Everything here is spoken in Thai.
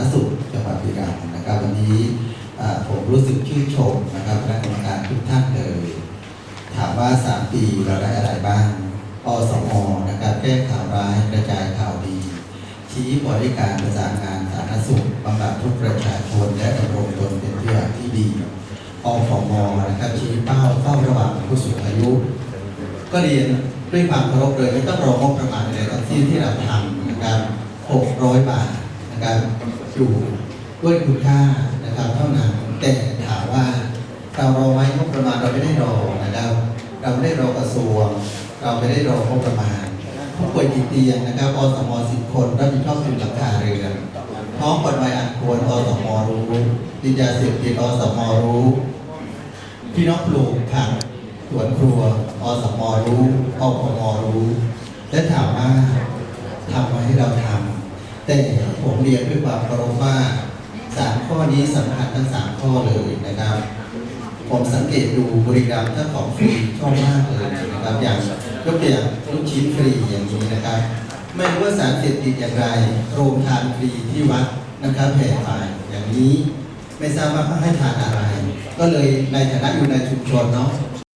ารณสุขจังหวัดบุรีรัมย์นะครับ วันนี้ผมรู้สึกชื่นชมนะครับคณะกรรมการทุกท่านเลย ถามว่า 3 ปีเราได้อะไรบ้างอสมนะครับแก้ข่าวร้ายกระจายข่าวดี ชี้บริการประสานงานสาธารณสุขบำบัดทุกประชาชนและดำรงตนเป็นตัวอย่างที่ดีอฟมนะครับชี้เป้าเฝ้าระวังผู้สูงอายุ ก็เรียนด้วยความเคารพเลยไม่ต้องรองบประมาณใดๆทั้งสิ้นที่เราทำนะครับ600 บาท นะครับอยู่ด้วยคุณค่านะครับเท่านั้นแต่ถามว่าเรารอไหมงบประมาณเราไม่ได้รอนะครับ เราไม่ได้รอกระทรวง เราไม่ได้รองบประมาณผู้ป่วยติดเตียงนะครับอสมสิบคนรับผิดชอบจุดหลังคาเรือนท้องปลอดภัยอันควรอสมรู้ดินยาเสพติดอสมรู้พี่น้องปลูกผักสวนครัวอสมรู้อพมรู้ และถามว่าทำไว้ให้เราทำ แต่ผมเรียนด้วยความเคารพว่าสามข้อนี้สำคัญทั้งสามข้อเลยนะครับ ผมสังเกตดูบริกรรมถ้าของฟรีชอบมากเลยนะครับอย่างยกตัวอย่างลูกชิ้นฟรีอย่างนี้นะครับ ไม่รู้ว่าสารเสพติดอย่างไรโรงทานฟรีที่วัดนะครับแผ่ไปอย่างนี้ไม่ทราบว่าเขาให้ทานอะไร ก็เลยในฐานะอยู่ในชุมชนเนาะ